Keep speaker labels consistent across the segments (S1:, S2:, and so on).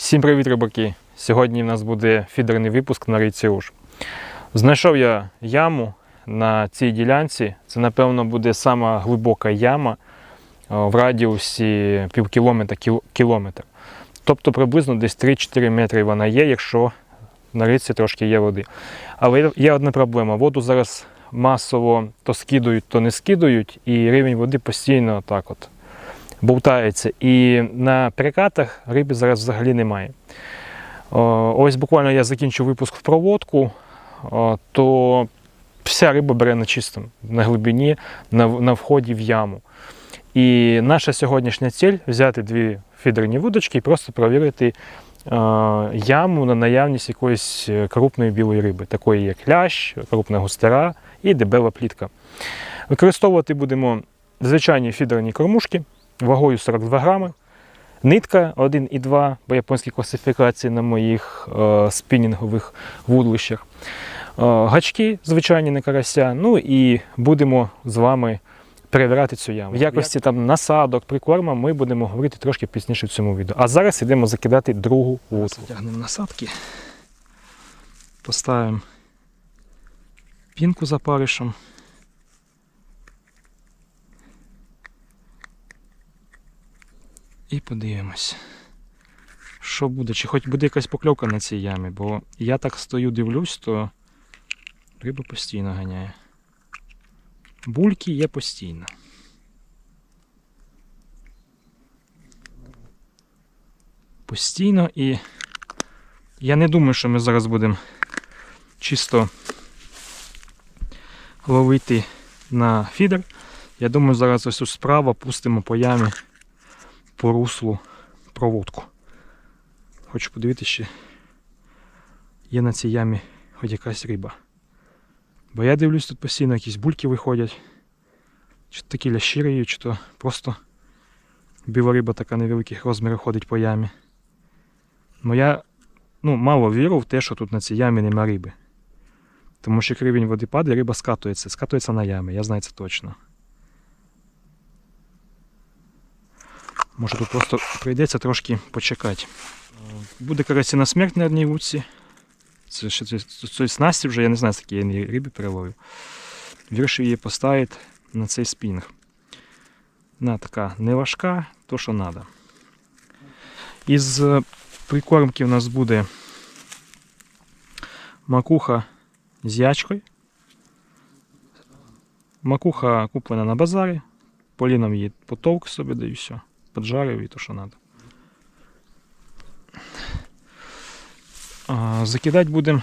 S1: Всім привіт, рибаки! Сьогодні в нас буде фідерний випуск на річці Уж. Знайшов я яму на цій ділянці. Це, напевно, буде сама глибока яма в радіусі пів кілометр. Тобто приблизно десь 3-4 метри вона є, якщо на річці трошки є води. Але є одна проблема: воду зараз масово то скидують, то не скидують, і рівень води постійно так от болтається. І на перекатах риби зараз взагалі немає. Ось буквально я закінчу випуск в проводку, то вся риба бере на чистому, на глибині, на, на вході в яму. І наша сьогоднішня ціль взяти дві фідерні вудочки і просто провірити е, яму на наявність якоїсь е, крупної білої риби, такої як лящ, крупна густера і дебела плітка. Використовувати будемо звичайні фідерні кормушки вагою 42 грами. Нитка 1,2 по японській класифікації на моїх е, спінінгових вудлищах. Е, гачки звичайні на карася. Ну і будемо з вами перевіряти цю яму. В якості там насадок, прикорма ми будемо говорити трошки пізніше в цьому відео. А зараз йдемо закидати другу вудку. Тягнемо насадки. Поставимо пінку за паришем. І подивимось, що буде, чи хоч буде якась покльовка на цій ямі, бо я так стою, дивлюсь, то риба постійно ганяє. Бульки є постійно. Постійно і я не думаю, що ми зараз будемо чисто ловити на фідер. Я думаю, зараз ось тут справа пустимо по ямі по руслу проводку. Хочу подивитися, чи є на цій ямі хоч якась риба. Бо я дивлюсь, тут постійно якісь бульки виходять. Чи то такі лящі риють, чи то просто біла риба така невеликих розмірів ходить по ямі. Ну я ну, мало вірю в те, що тут на цій ямі нема риби. Тому що як рівень води падає, риба скатується, скатується на ямі, я знаю це точно. Може тут просто прийдеться трошки почекати. Буде карасі на смерть на одній вудці. Це ще це, це, це снасті вже, я не знаю, скільки я її риби переловив. Вирішив її поставити на цей спінг. Вона така не важка, то що треба. Із е, прикормки у нас буде макуха з ячкою. Макуха куплена на базарі. Поліном її потовк собі даю все. Поджарив і то, що треба. Закидати будемо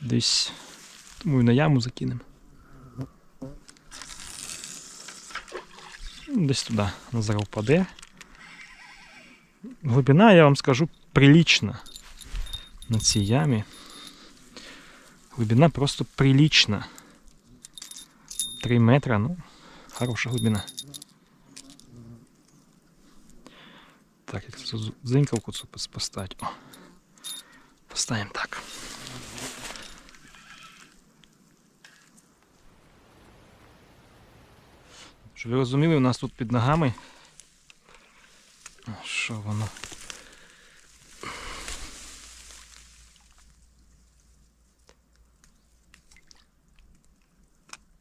S1: десь. Думаю, на яму закинемо. Ну, Десь туди зараз впаде. Глибина, я вам скажу, прилічна на цій ямі. Глибина просто прилічна. 3 метра, ну, хороша глибина. Так, як це дзинькавку цю поставити. О. Поставимо так. Щоб ви розуміли, у нас тут під ногами. Що воно?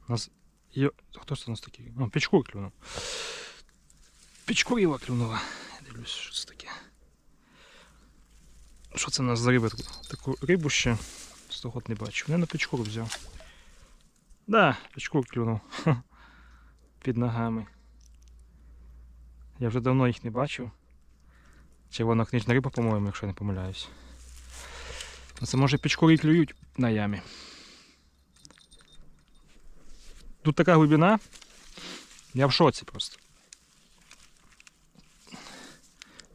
S1: У нас Йо... Хто ж це у нас такий? О, пічкур клюнув. Пічкуріла клюнула. Я що це таке. Що це у нас за риба? Таку рибу ще з того не бачу. Не на пічкур взяв. Да, пічкур клюнув. Під ногами. Я вже давно їх не бачив. Червонокнижна риба, по-моєму, якщо я не помиляюсь. Ну, Це може пічкури клюють на ямі. Тут така глибина. Я в шоці просто.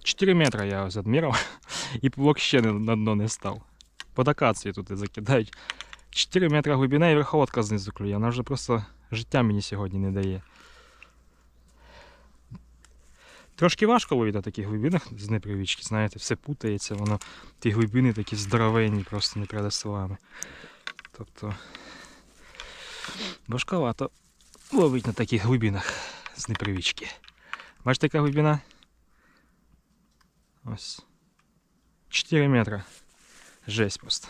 S1: 4 метри я задмірав і плок ще на дно не став. Под акацією тут закидають. 4 метри глибина і верховодка знизу клює. Вона вже просто життя мені сьогодні не дає. Трошки важко ловити на таких глибинах з непривички, знаєте, все путається, воно ті глибини такі здоровенні, просто не перед словами. Тобто важковато ловить на таких глибинах з непривички. Бачите, яка глибина? Ось. 4 метра. Жесть просто.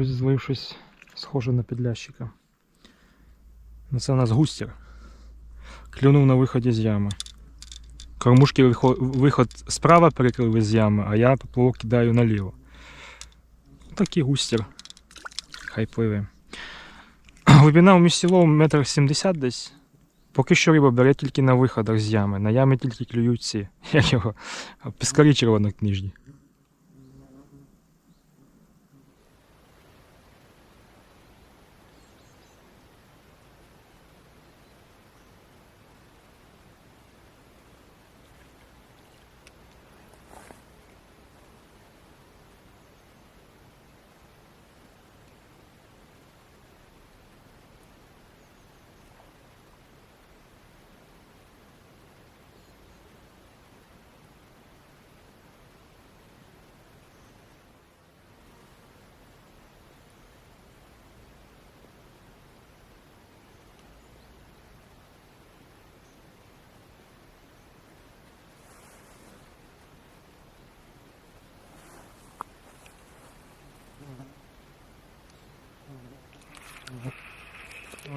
S1: Друзі, злив схоже на підлящика. Це у нас густір. Клюнув на виході з ями. Кормушки виход справа перекрили з ями, а я поплавок кидаю наліво. Такий густір. Хай пливе. Глибина в місцілов метр сімдесят десь. Поки що риба бере тільки на виходах з ями. На ями тільки клюють ці. Як його? Піскарі червонокніжні.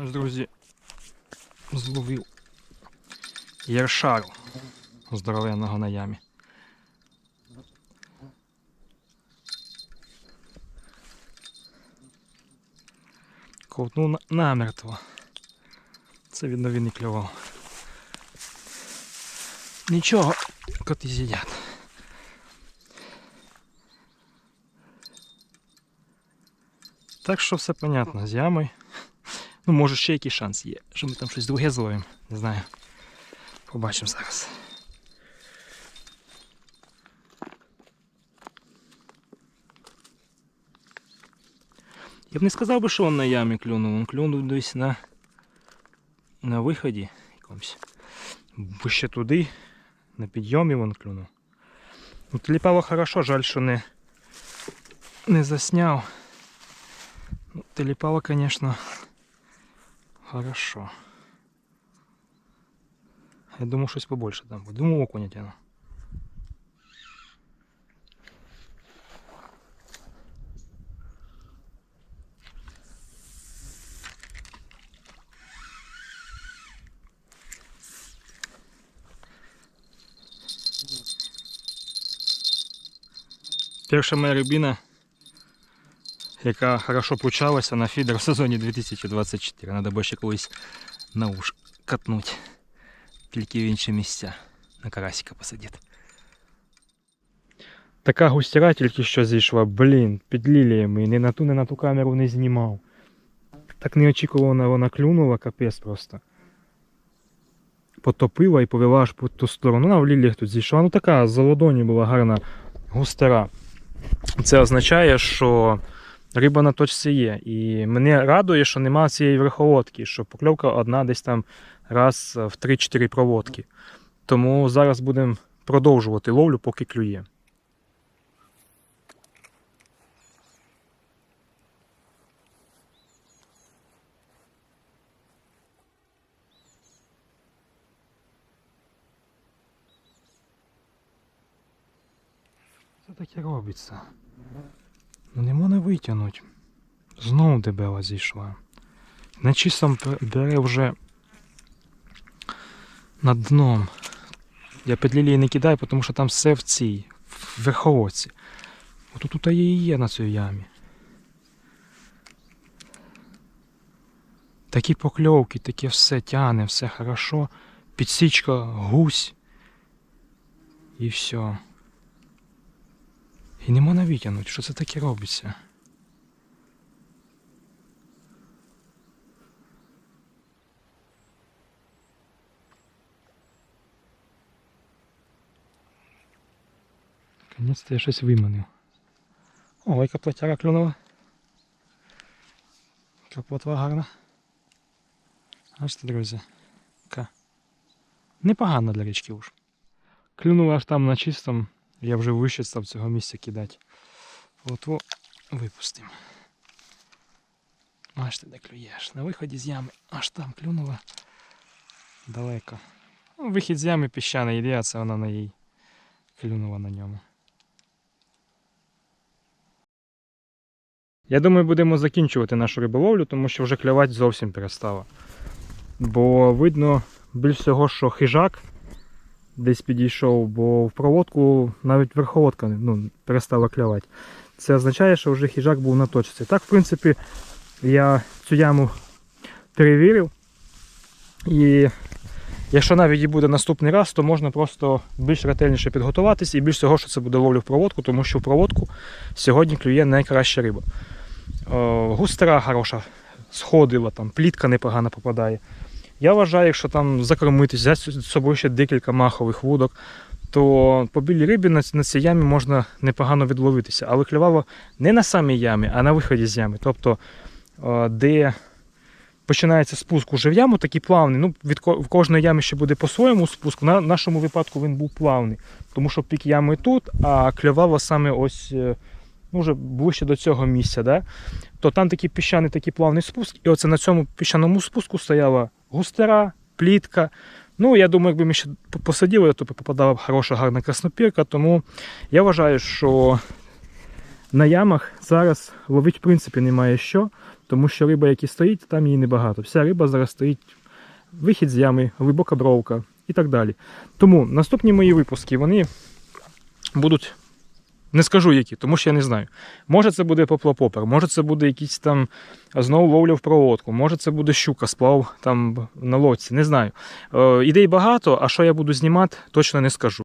S1: Ось, друзі, зловив яршару здоровенного на ямі. Ковтнув намертво. Це видно він і клював. Нічого, коти з'їдять. Так що все понятно, з ямою. Ну, може ще якийсь шанс є, що ми там щось друге зловимо. Не знаю. Побачимо зараз. Я б не сказав би, що він на ямі клюнув. Він клюнув десь на, на виході якомусь. Бо ще туди, на підйомі він клюнув. Ну, Тліпало хорошо, жаль, що не, не засняв. Ну, телепало, конечно, хорошо. Я думал, щось побольше там буде. Думав, окуня тяну. Перша моя рибина яка хорошо почалася на фідер в сезоні 2024. Треба ще колись на уж катнуть. Тільки в інші місця. На карасика посадити. Така густіра тільки що зійшла, блін, під ліліями. Ні на ту, ні на ту камеру не знімав. Так неочікувано вона клюнула, капець просто. Потопила і повела аж по ту сторону. Вона в ліліях тут зійшла. Ну така з ладоні була гарна густера. Це означає, що риба на точці є. І мене радує, що немає цієї верховодки, що покльовка одна десь там раз в 3-4 проводки. Тому зараз будемо продовжувати ловлю, поки клює. Це таке робиться. Ну не можна витягнути. Знову дебела зійшла. На чистом бере вже над дном. Я під лілії не кидаю, тому що там все в цій, в верховодці. Ото тут її є на цій ямі. Такі покльовки, таке все тяне, все хорошо. Підсічка, гусь. І все. І не можна витягнути. Що це таке робиться? Наконець-то я щось виманив. О, яка платяра клюнула. Яка гарна. Бачите, друзі. Така. Непогана для річки уж. Клюнула аж там на чистому. Я вже вище став цього місця кидати. Плотву випустимо. Бачите, де клюєш. На виході з ями аж там клюнула. Далеко. Ну, вихід з ями піщаний йде, а це вона на їй клюнула на ньому. Я думаю, будемо закінчувати нашу риболовлю, тому що вже клювати зовсім перестало. Бо видно більш всього, що хижак десь підійшов, бо в проводку навіть верховодка ну, перестала клювати. Це означає, що вже хижак був на точці. Так, в принципі, я цю яму перевірив. І якщо навіть і буде наступний раз, то можна просто більш ретельніше підготуватись і більш всього, що це буде ловлю в проводку, тому що в проводку сьогодні клює найкраща риба. О, густера хороша, сходила, там, плітка непогано попадає. Я вважаю, якщо там закормитись, взяти з собою ще декілька махових вудок, то по білій рибі на, на цій ямі можна непогано відловитися. Але клювало не на самій ямі, а на виході з ями. Тобто, де починається спуск уже в яму, такий плавний. Ну, від в кожної ями ще буде по-своєму спуск. На нашому випадку він був плавний, тому що пік ями тут, а клювало саме ось е, ну, вже ближче до цього місця. Да? То там такий піщаний, такий плавний спуск, і оце на цьому піщаному спуску стояла густера, плітка. Ну, я думаю, якби ми ще посадили, то попадала б хороша, гарна краснопірка. Тому я вважаю, що на ямах зараз ловити в принципі немає що, тому що риба, яка стоїть, там її небагато. Вся риба зараз стоїть вихід з ями, глибока бровка і так далі. Тому наступні мої випуски вони будуть. Не скажу які, тому що я не знаю. Може це буде поплапопер, може це буде якийсь там знову ловля в проводку, може це буде щука, сплав там на лодці, не знаю. Е, ідей багато, а що я буду знімати, точно не скажу.